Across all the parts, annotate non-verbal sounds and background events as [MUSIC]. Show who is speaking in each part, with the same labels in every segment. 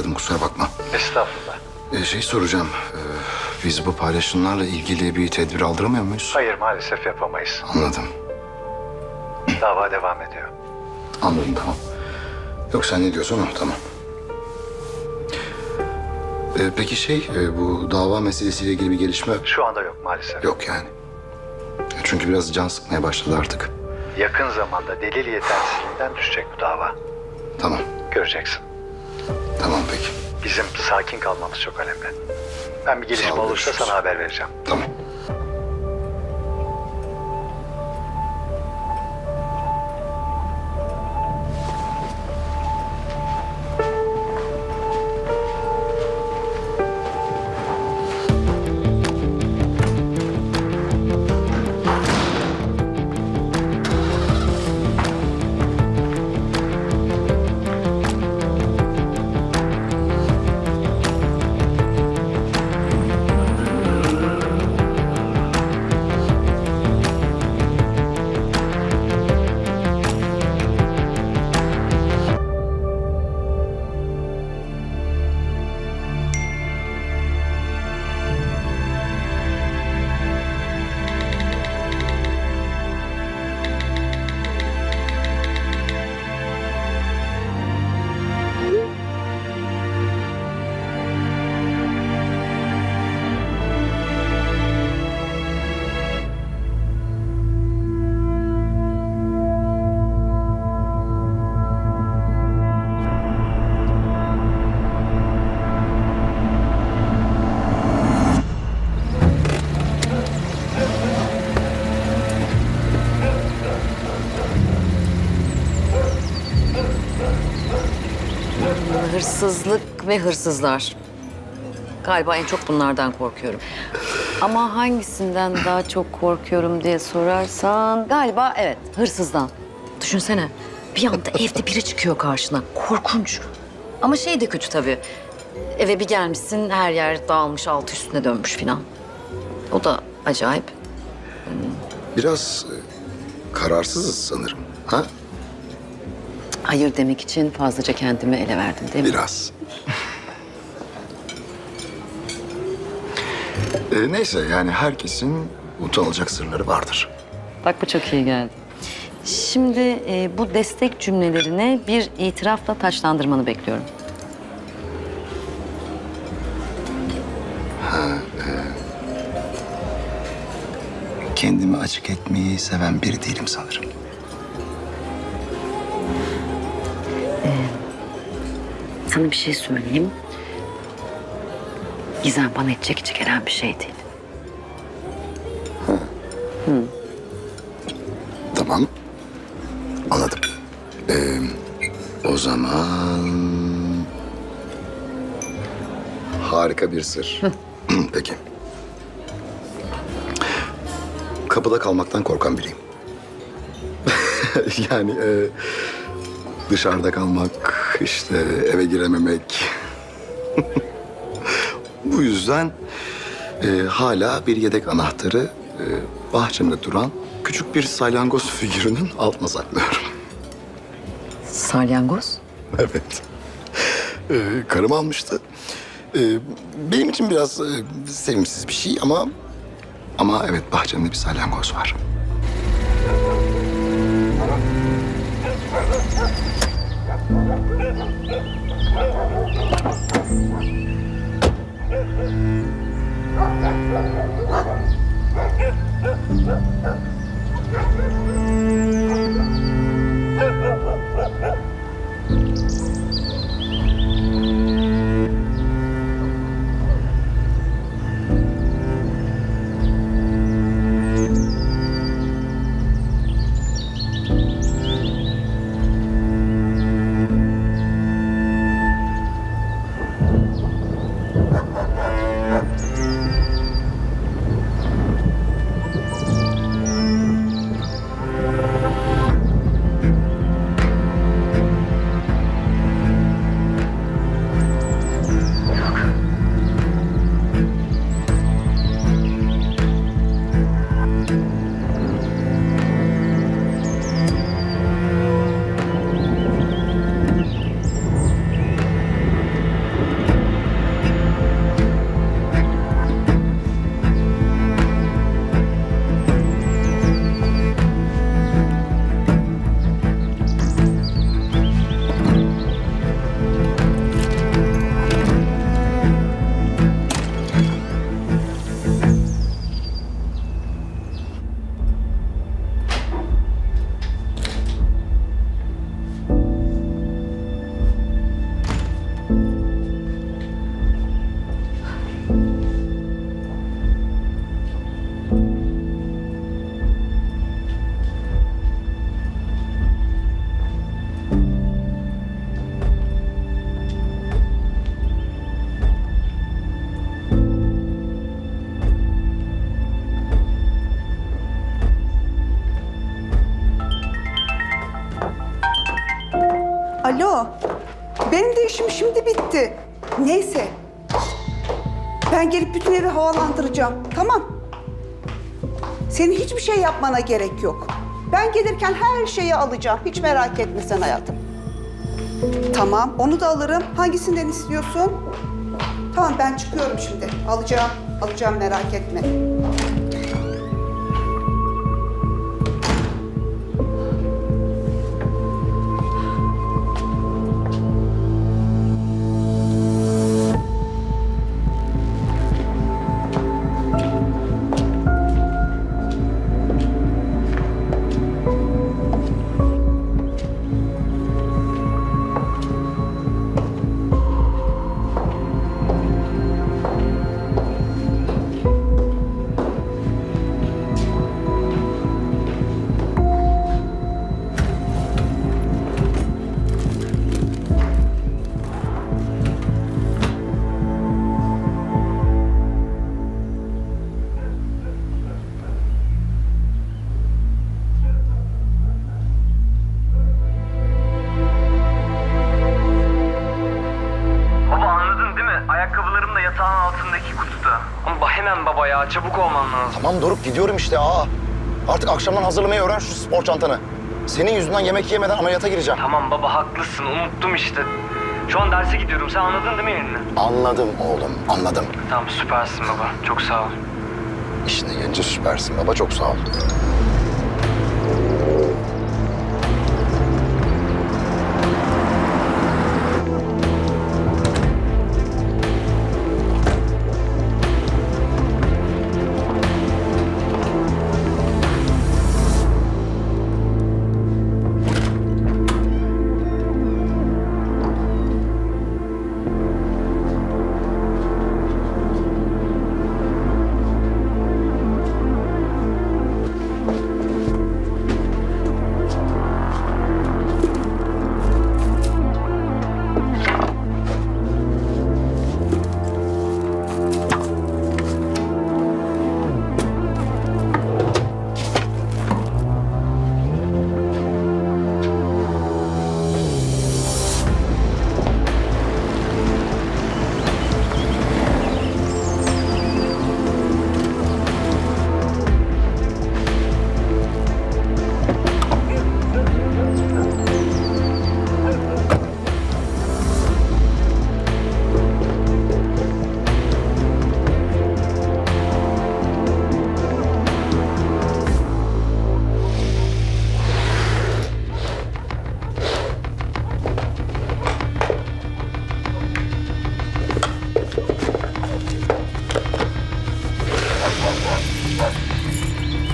Speaker 1: aradım kusura bakma.
Speaker 2: Estağfurullah.
Speaker 1: E, şey soracağım, e, biz bu paylaşımlarla ilgili bir tedbir aldıramıyor muyuz?
Speaker 2: Hayır maalesef yapamayız.
Speaker 1: Anladım,
Speaker 2: Dava devam ediyor.
Speaker 1: anladım tamam. Yok sen ne diyorsan o, tamam. E, peki şey, e, bu dava meselesiyle ilgili bir gelişme
Speaker 2: Şu anda yok maalesef.
Speaker 1: yok yani. Çünkü biraz can sıkmaya başladı artık.
Speaker 2: Yakın zamanda delil yetersizliğinden düşecek bu dava.
Speaker 1: Tamam,
Speaker 2: Göreceksin.
Speaker 1: Tamam peki.
Speaker 2: Bizim sakin kalmamız çok önemli. Ben bir gelişme olursa sana haber vereceğim.
Speaker 1: Tamam.
Speaker 3: Hırsızlık ve hırsızlar. Galiba en çok bunlardan korkuyorum. Ama hangisinden daha çok korkuyorum diye sorarsan... Galiba evet, hırsızdan. Düşünsene, bir anda evde biri çıkıyor karşına. Korkunç. Ama şey de kötü tabii. Eve bir gelmişsin, her yer dağılmış, altı üstüne dönmüş filan. O da acayip.
Speaker 1: Biraz e, kararsızız sanırım. Ha?
Speaker 3: Hayır demek için fazlaca kendimi ele verdim değil mi?
Speaker 1: Biraz. E, neyse yani herkesin utanılacak sırları vardır.
Speaker 3: Bak bu çok iyi geldi. Şimdi e, bu destek cümlelerini bir itirafla taçlandırmanı bekliyorum.
Speaker 1: Kendimi açık etmeyi seven biri değilim sanırım.
Speaker 3: Sana bir şey söyleyeyim. Gizem bana hiç çekici gelen bir şey değil.
Speaker 1: Tamam. Anladım. E, o zaman... Harika bir sır. [CLEARS THROAT] Peki. Kapıda kalmaktan korkan biriyim. [LAUGHS] yani e, dışarıda kalmak, işte eve girememek. Bu yüzden e, hala bir yedek anahtarı e, bahçemde duran küçük bir salyangoz figürünün altına saklıyorum.
Speaker 3: Salyangoz?
Speaker 1: Evet. Ee, karım almıştı. Ee, benim için biraz e, sevimsiz bir şey ama... Ama evet bahçemde bir salyangoz var.
Speaker 4: Alo. Benim de işim şimdi bitti. Neyse. Ben gelip bütün evi havalandıracağım. Tamam. Senin hiçbir şey yapmana gerek yok. Ben gelirken her şeyi alacağım. Hiç merak etme sen hayatım. Tamam, onu da alırım. Hangisinden istiyorsun? Tamam, ben çıkıyorum şimdi. Alacağım, alacağım merak etme.
Speaker 5: Ya çabuk olman lazım.
Speaker 1: Tamam Doruk gidiyorum işte aa. Artık akşamdan hazırlamayı öğren şu spor çantanı. Senin yüzünden yemek yemeden ameliyata gireceğim.
Speaker 5: Tamam baba haklısın unuttum işte. Şu an derse gidiyorum sen anladın değil mi Elini?
Speaker 1: Anladım oğlum anladım.
Speaker 5: Tamam süpersin baba çok sağ ol.
Speaker 1: İşine gelince süpersin baba çok sağ ol.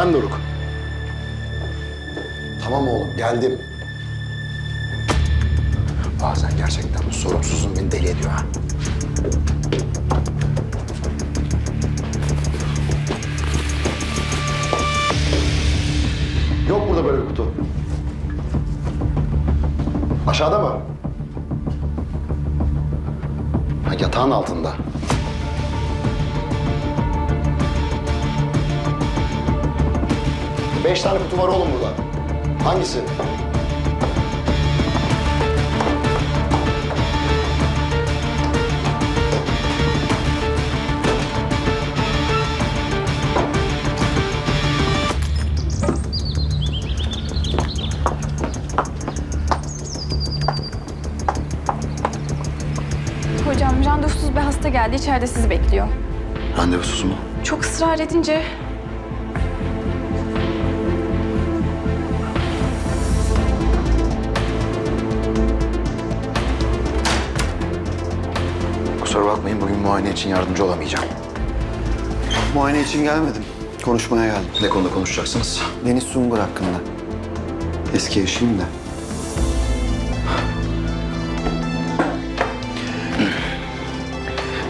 Speaker 1: Efendim Doruk. Tamam oğlum geldim. Bazen gerçekten bu sorumsuzluğun beni deli ediyor ha. Yok burada böyle bir kutu. Aşağıda mı? Ha, yatağın altında. Beş tane kutu var oğlum burada. Hangisi?
Speaker 6: Hocam randevusuz bir hasta geldi. İçeride sizi bekliyor.
Speaker 1: Randevusuz mu?
Speaker 6: Çok ısrar edince
Speaker 1: muayene için yardımcı olamayacağım.
Speaker 7: Muayene için gelmedim. Konuşmaya geldim.
Speaker 1: Ne konuda konuşacaksınız?
Speaker 7: Deniz Sungur hakkında. Eski eşiyim de.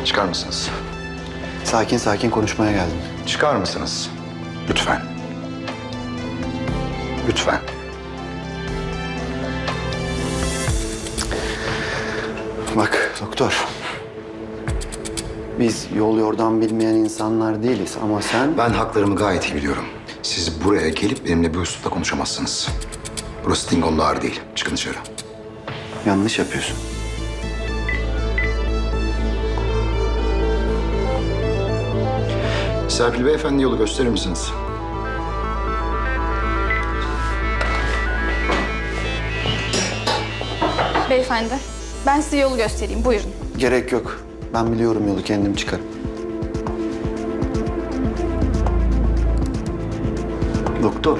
Speaker 1: Çıkar mısınız?
Speaker 7: Sakin sakin konuşmaya geldim.
Speaker 1: Çıkar mısınız? Lütfen. Lütfen.
Speaker 7: Bak doktor. Biz yol yordan bilmeyen insanlar değiliz ama sen...
Speaker 1: Ben haklarımı gayet iyi biliyorum. Siz buraya gelip benimle bu üslupla konuşamazsınız. Burası Dingo'nun ağrı değil. Çıkın dışarı.
Speaker 7: yanlış yapıyorsun.
Speaker 1: Serpil Beyefendi yolu gösterir misiniz?
Speaker 6: beyefendi. Ben size yolu göstereyim. Buyurun.
Speaker 7: Gerek yok. Ben biliyorum yolu kendim çıkarım. Doktor.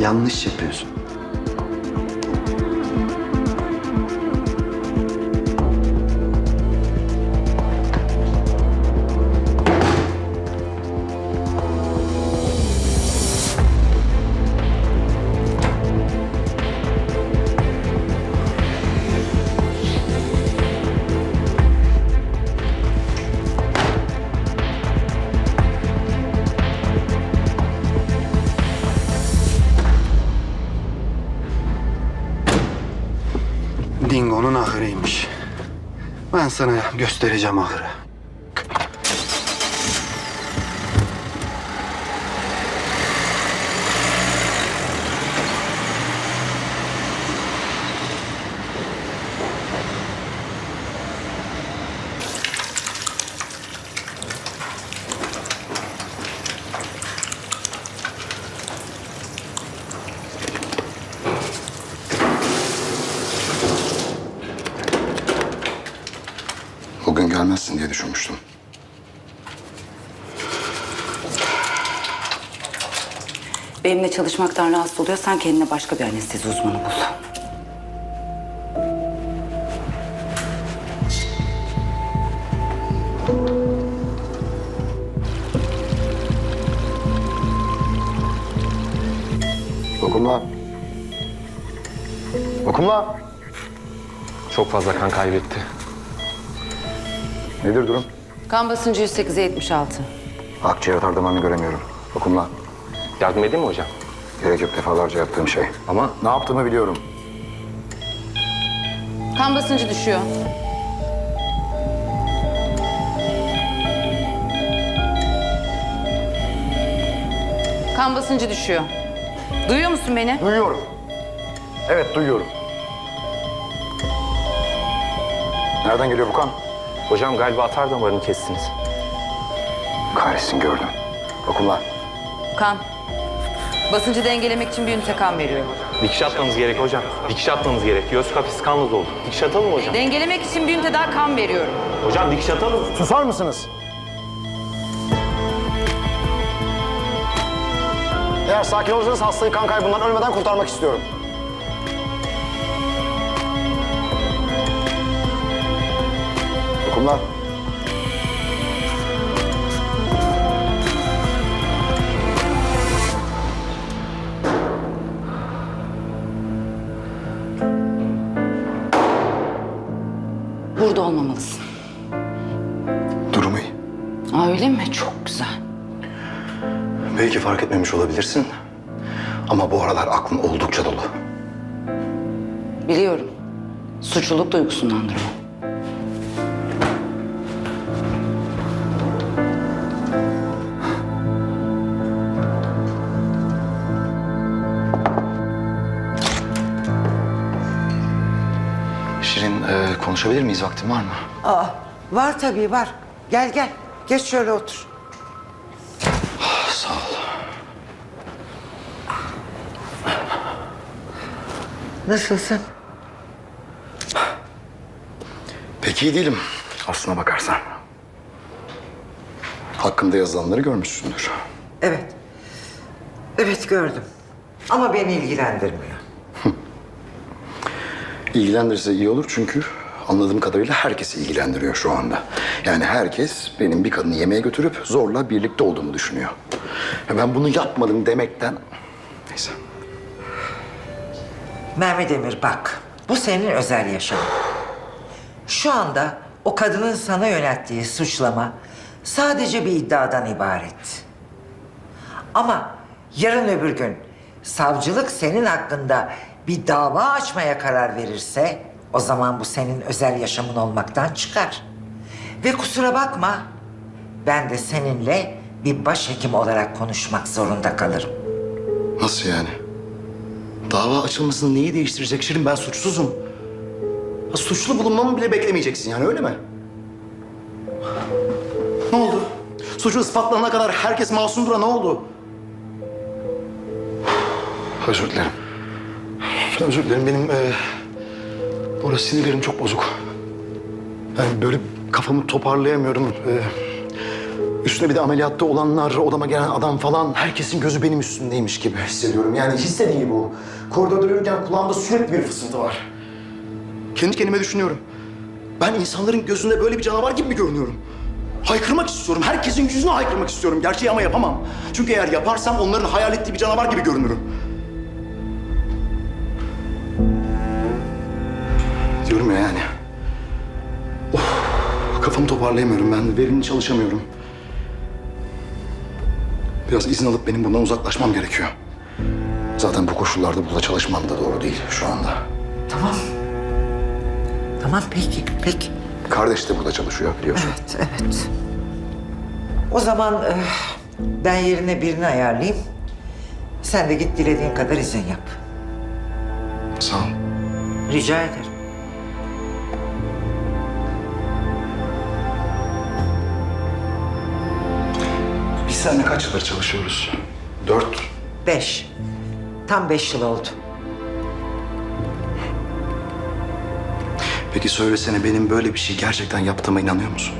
Speaker 7: Yanlış yapıyorsun. Ben sana göstereceğim ahırı.
Speaker 1: Gelmezsin diye düşünmüştüm.
Speaker 8: Benimle çalışmaktan rahatsız oluyorsan kendine başka bir anestezi uzmanı bul.
Speaker 1: Dokunma. Dokunma.
Speaker 9: Çok fazla kan kaybetti.
Speaker 1: Nedir durum?
Speaker 3: Kan basıncı 108'e 76.
Speaker 1: Akciğer tardamanını göremiyorum. Dokunma.
Speaker 9: Yardım edeyim mi hocam?
Speaker 1: Gerek yok defalarca yaptığım şey.
Speaker 9: Ama
Speaker 1: Ne yaptığımı biliyorum.
Speaker 3: Kan basıncı düşüyor. Kan basıncı düşüyor. Duyuyor musun beni?
Speaker 1: Duyuyorum. Evet duyuyorum. Nereden geliyor bu kan?
Speaker 9: Hocam galiba atar damarını kestiniz.
Speaker 1: Kahretsin gördüm. Dokunma.
Speaker 3: Kan. Basıncı dengelemek için bir ünite kan veriyor.
Speaker 9: Dikiş atmamız gerek hocam. Dikiş atmamız gerek. Göğüs kafesi kanla doldu. Dikiş atalım mı hocam?
Speaker 3: Dengelemek için bir ünite daha kan veriyorum.
Speaker 9: Hocam dikiş atalım.
Speaker 1: Susar mısınız? Eğer sakin olursanız hastayı kan kaybından ölmeden kurtarmak istiyorum. Allah.
Speaker 8: Burada olmamalısın.
Speaker 1: Durumu iyi.
Speaker 8: Aa, öyle mi? Çok güzel.
Speaker 1: Belki fark etmemiş olabilirsin. Ama bu aralar aklın oldukça dolu.
Speaker 8: Biliyorum. Suçluluk duygusundandır o.
Speaker 1: konuşabilir miyiz? Vaktin var mı?
Speaker 10: Aa, var tabii var. Gel gel. Geç şöyle otur.
Speaker 1: Sağ ol.
Speaker 10: Nasılsın?
Speaker 1: Pek iyi değilim aslına bakarsan. Hakkında yazılanları görmüşsündür.
Speaker 10: Evet. Evet gördüm. Ama beni ilgilendirmiyor.
Speaker 1: İlgilendirirse iyi olur çünkü anladığım kadarıyla herkesi ilgilendiriyor şu anda. Yani herkes benim bir kadını yemeğe götürüp zorla birlikte olduğumu düşünüyor. Ben bunu yapmadım demekten... Neyse.
Speaker 10: Mehmet Emir bak. Bu senin özel yaşamın. Şu anda o kadının sana yönelttiği suçlama sadece bir iddiadan ibaret. Ama yarın öbür gün savcılık senin hakkında bir dava açmaya karar verirse o zaman bu senin özel yaşamın olmaktan çıkar. Ve kusura bakma ben de seninle bir başhekim olarak konuşmak zorunda kalırım.
Speaker 1: Nasıl yani? Dava açılmasını neyi değiştirecek Şirin? Ben suçsuzum. Ya suçlu bulunmamı bile beklemeyeceksin yani öyle mi? Ne oldu? Suçu ispatlanana kadar herkes masumdura ne oldu? Özür dilerim. Özür dilerim benim e, burada sinirlerim çok bozuk. Yani böyle kafamı toparlayamıyorum. E, Üstüne bir de ameliyatta olanlar, odama gelen adam falan herkesin gözü benim üstümdeymiş gibi hissediyorum. Yani hissediği gibi bu. Koridorda yürürken kulağımda sürekli bir fısıltı var. Kendi kendime düşünüyorum. Ben insanların gözünde böyle bir canavar gibi mi görünüyorum? Haykırmak istiyorum. Herkesin yüzüne haykırmak istiyorum. Gerçeği ama yapamam. Çünkü eğer yaparsam onların hayal ettiği bir canavar gibi görünürüm. Toparlayamıyorum ben. Verimli çalışamıyorum. Biraz izin alıp benim bundan uzaklaşmam gerekiyor. Zaten bu koşullarda burada çalışmam da doğru değil şu anda.
Speaker 10: Tamam. Tamam peki, peki.
Speaker 1: Kardeş de burada çalışıyor biliyorsun.
Speaker 10: Evet, evet. O zaman eh, ben yerine birini ayarlayayım. Sen de git dilediğin kadar izin yap.
Speaker 1: Sağ ol.
Speaker 10: Rica ederim.
Speaker 1: Seninle kaç yıldır çalışıyoruz? Dört.
Speaker 10: Beş. Tam beş yıl oldu.
Speaker 1: Peki söylesene benim böyle bir şey gerçekten yaptığıma inanıyor musun?